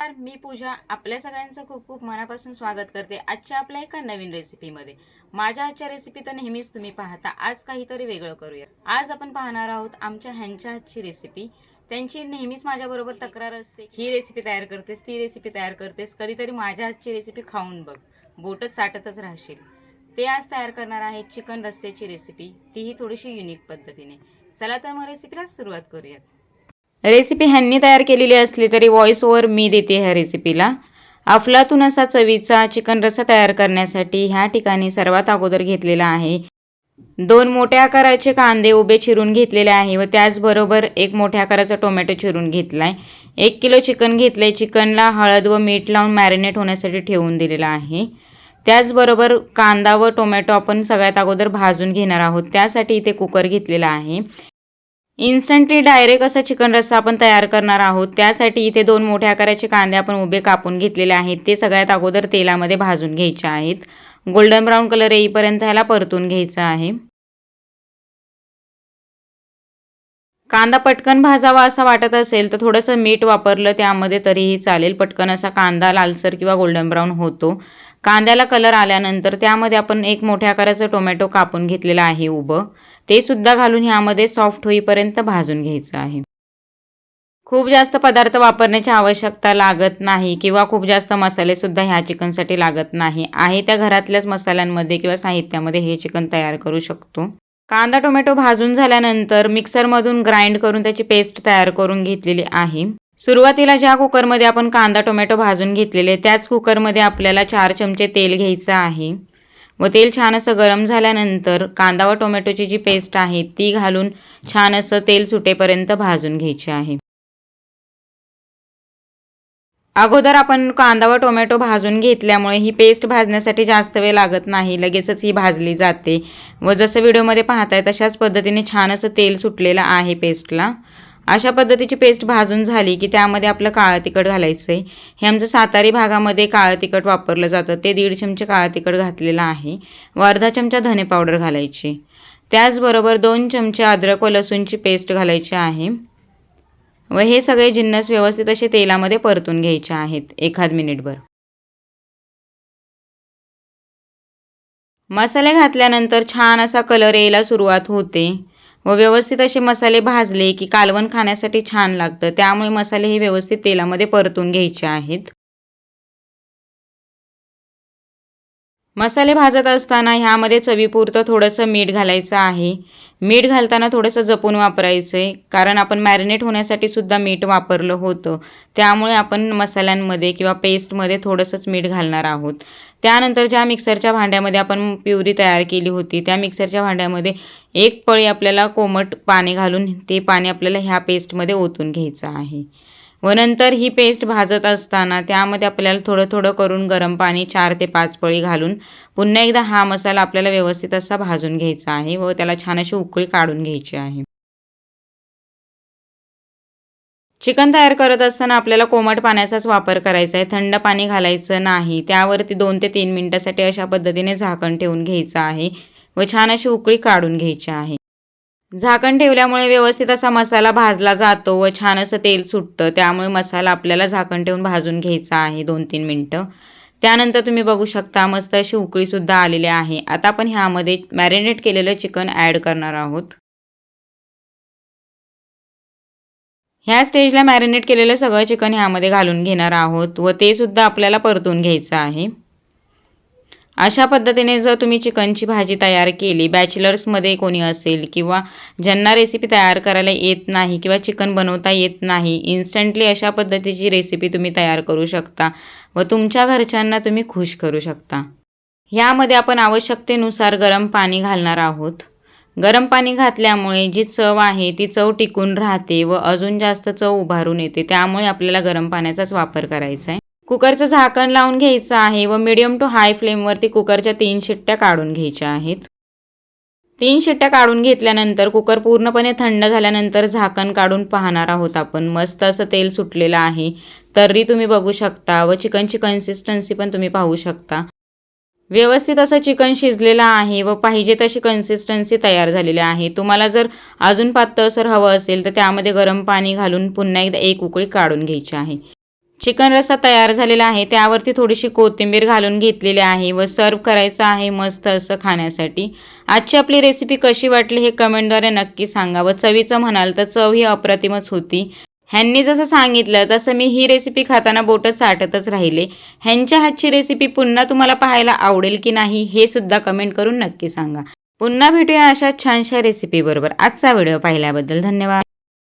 नमस्कार मी पूजा. आपल्या सगळ्यांचं खूप खूप मनापासून स्वागत करते आजच्या आपल्या एका नवीन रेसिपीमध्ये माझ्या आजच्या रेसिपी तर नेहमीच तुम्ही पाहता. आज काहीतरी वेगळं करूया. आज आपण पाहणार आहोत आमच्या ह्यांच्या हातची रेसिपी त्यांची नेहमीच माझ्याबरोबर तक्रार असते. ही रेसिपी तयार करतेस ती रेसिपी तयार करतेस. कधीतरी माझ्या हातची रेसिपी खाऊन बघ. बोटच साठतच राहशील. ते आज तयार करणार आहेत चिकन रस्स्याची रेसिपी तीही थोडीशी युनिक पद्धतीने. चला तर मग रेसिपीला सुरुवात करूयात. रेसिपी ह्यांनी तयार केलेली असली तरी व्हॉइस ओवर मी देते ह्या रेसिपीला अफलातून असा चवीचा चिकन रस्सा तयार करण्यासाठी ह्या ठिकाणी सर्वात अगोदर घेतलेला आहे. दोन मोठ्या आकाराचे कांदे उभे चिरून घेतलेले आहे व त्याचबरोबर एक मोठ्या आकाराचा टोमॅटो चिरून घेतला आहे एक किलो चिकन घेतलं आहे चिकनला हळद व मीठ लावून मॅरिनेट होण्यासाठी ठेवून दिलेलं आहे. त्याचबरोबर कांदा व टोमॅटो आपण सगळ्यात अगोदर भाजून घेणार आहोत. त्यासाठी इथे कुकर घेतलेला आहे. इन्स्टंटली डायरेक्ट असा चिकन रस्सा आपण तयार करणार आहोत. त्यासाठी इथे दोन मोठ्या आकाराचे कांदे आपण उभे कापून घेतलेले आहेत. ते सगळ्यात अगोदर तेलामध्ये भाजून घ्यायचे आहेत. गोल्डन ब्राऊन कलर येईपर्यंत ह्याला परतून घ्यायचं आहे. कांदा पटकन भाजावा असा वाटत असेल तर थोडंसं मीठ वापरलं त्यामध्ये तरीही चालेल. पटकन असा कांदा लालसर किंवा गोल्डन ब्राऊन होतो. कांद्याला कलर आल्यानंतर त्यामध्ये आपण एक मोठ्या आकाराचं टोमॅटो कापून घेतलेलं आहे उभं. ते सुद्धा घालून ह्यामध्ये सॉफ्ट होईपर्यंत भाजून घ्यायचं आहे. खूप जास्त पदार्थ वापरण्याची आवश्यकता लागत नाही किंवा खूप जास्त मसालेसुद्धा ह्या चिकनसाठी लागत नाही. आहे त्या घरातल्याच मसाल्यांमध्ये किंवा साहित्यामध्ये हे चिकन तयार करू शकतो. कांदा टोमॅटो भाजून झाल्यानंतर मिक्सरमधून ग्राइंड करून त्याची पेस्ट तयार करून घेतलेली आहे. सुरुवातीला ज्या कुकरमध्ये आपण कांदा टोमॅटो भाजून घेतलेले त्याच कुकरमध्ये आपल्याला चार चमचे तेल घ्यायचं आहे. व तेल छान असं गरम झाल्यानंतर कांदा व टोमॅटोची जी पेस्ट आहे ती घालून छान असं तेल सुटेपर्यंत भाजून घ्यायची आहे. अगोदर आपण कांदा व टोमॅटो भाजून घेतल्यामुळे ही पेस्ट भाजण्यासाठी जास्त वेळ लागत नाही. लगेचच ही भाजली जाते. व जसं व्हिडिओमध्ये पाहताय तशाच पद्धतीने छान असं तेल सुटलेलं आहे पेस्टला अशा पद्धतीची पेस्ट भाजून झाली की त्यामध्ये आपलं काळं तिखट घालायचं आहे हे आमचं सातारी भागामध्ये काळं तिखट वापरलं जातं. ते दीड चमचे काळं तिखट घातलेलं आहे. व अर्धा चमचा धने पावडर घालायची. त्याचबरोबर दोन चमचे अद्रक व लसूणची पेस्ट घालायची आहे. व हे सगळे जिन्नस व्यवस्थित असे तेलामध्ये परतून घ्यायचे आहेत. एखाद मिनिटभर. मसाले घातल्यानंतर छान असा कलर यायला सुरुवात होते व व्यवस्थित असे मसाले भाजले की कालवण खाण्यासाठी छान लागतं. त्यामुळे मसाले हे व्यवस्थित तेलामध्ये परतून घ्यायचे आहेत. मसाले भाजत असताना ह्यामध्ये चवीपुरतं थोडंसं मीठ घालायचं आहे. मीठ घालताना थोडंसं जपून वापरायचं आहे कारण आपण मॅरिनेट होण्यासाठी सुद्धा मीठ वापरलं होतं. त्यामुळे आपण मसाल्यांमध्ये किंवा पेस्टमध्ये थोडंसंच मीठ घालणार आहोत. त्यानंतर ज्या मिक्सरच्या भांड्यामध्ये आपण प्युरी तयार केली होती त्या मिक्सरच्या भांड्यामध्ये एक पळी आपल्याला कोमट पाणी घालून ते पाणी आपल्याला ह्या पेस्टमध्ये ओतून घ्यायचं आहे. व नंतर ही पेस्ट भाजत असताना त्यामध्ये आपल्याला थोडं थोडं करून गरम पाणी चार ते पाच पळी घालून पुन्हा एकदा हा मसाला आपल्याला व्यवस्थित असा भाजून घ्यायचा आहे व त्याला छान अशी उकळी काढून घ्यायची आहे. चिकन तयार करत असताना आपल्याला कोमट पाण्याचाच वापर करायचा आहे. थंड पाणी घालायचं नाही. त्यावरती दोन ते तीन मिनटासाठी अशा पद्धतीने झाकण ठेवून घ्यायचं आहे व छान अशी उकळी काढून घ्यायची आहे. झाकण ठेवल्यामुळे व्यवस्थित असा मसाला भाजला जातो व छान असं तेल सुटतं. त्यामुळे मसाला आपल्याला झाकण ठेवून भाजून घ्यायचा आहे दोन तीन मिनटं. त्यानंतर तुम्ही बघू शकता मस्त अशी उकळीसुद्धा आलेली आहे. आता आपण ह्यामध्ये मॅरिनेट केलेलं चिकन ॲड करणार आहोत. ह्या स्टेजला मॅरिनेट केलेलं सगळं चिकन ह्यामध्ये घालून घेणार आहोत व ते सुद्धा आपल्याला परतून घ्यायचं आहे. अशा पद्धतीने जर तुम्ही चिकनची भाजी तयार केली बॅचलर्समध्ये कोणी असेल किंवा ज्यांना रेसिपी तयार करायला येत नाही किंवा चिकन बनवता येत नाही इन्स्टंटली अशा पद्धतीची रेसिपी तुम्ही तयार करू शकता व तुमच्या घरच्यांना तुम्ही खुश करू शकता. ह्यामध्ये आपण आवश्यकतेनुसार गरम पाणी घालणार आहोत. गरम पाणी घातल्यामुळे जी चव आहे ती चव टिकून राहते व अजून जास्त चव उभारून येते. त्यामुळे आपल्याला गरम पाण्याचाच वापर करायचा आहे. कुकरचं झाकण लावून घ्यायचं आहे व मिडियम टू हाय फ्लेमवरती कुकरच्या तीन शिट्ट्या काढून घ्यायच्या आहेत. तीन शिट्ट्या काढून घेतल्यानंतर कुकर पूर्णपणे थंड झाल्यानंतर झाकण काढून पाहणार आहोत आपण. मस्त असं तेल सुटलेलं आहे. तर्री तुम्ही बघू शकता व चिकनची कन्सिस्टन्सी पण तुम्ही पाहू शकता. व्यवस्थित असं चिकन शिजलेलं आहे व पाहिजे तशी कन्सिस्टन्सी तयार झालेली आहे. तुम्हाला जर अजून पातळसर हवं असेल तर त्यामध्ये गरम पाणी घालून पुन्हा एकदा एक उकळी काढून घ्यायची आहे. चिकन रस्सा तयार झालेला आहे. त्यावरती थोडीशी कोथिंबीर घालून घेतलेली आहे व सर्व करायचं आहे मस्त असं खाण्यासाठी. आजची आपली रेसिपी कशी वाटली हे कमेंटद्वारे नक्की सांगा व चवीचं म्हणाल तर चव ही अप्रतिमच होती. ह्यांनी जसं सांगितलं तसं मी ही रेसिपी खाताना बोटं साठतच राहिले. ह्यांच्या हातची रेसिपी पुन्हा तुम्हाला पाहायला आवडेल की नाही हे सुद्धा कमेंट करून नक्की सांगा. पुन्हा भेटूया अशा छानशा रेसिपी बरोबर. आजचा व्हिडिओ पाहिल्याबद्दल धन्यवाद.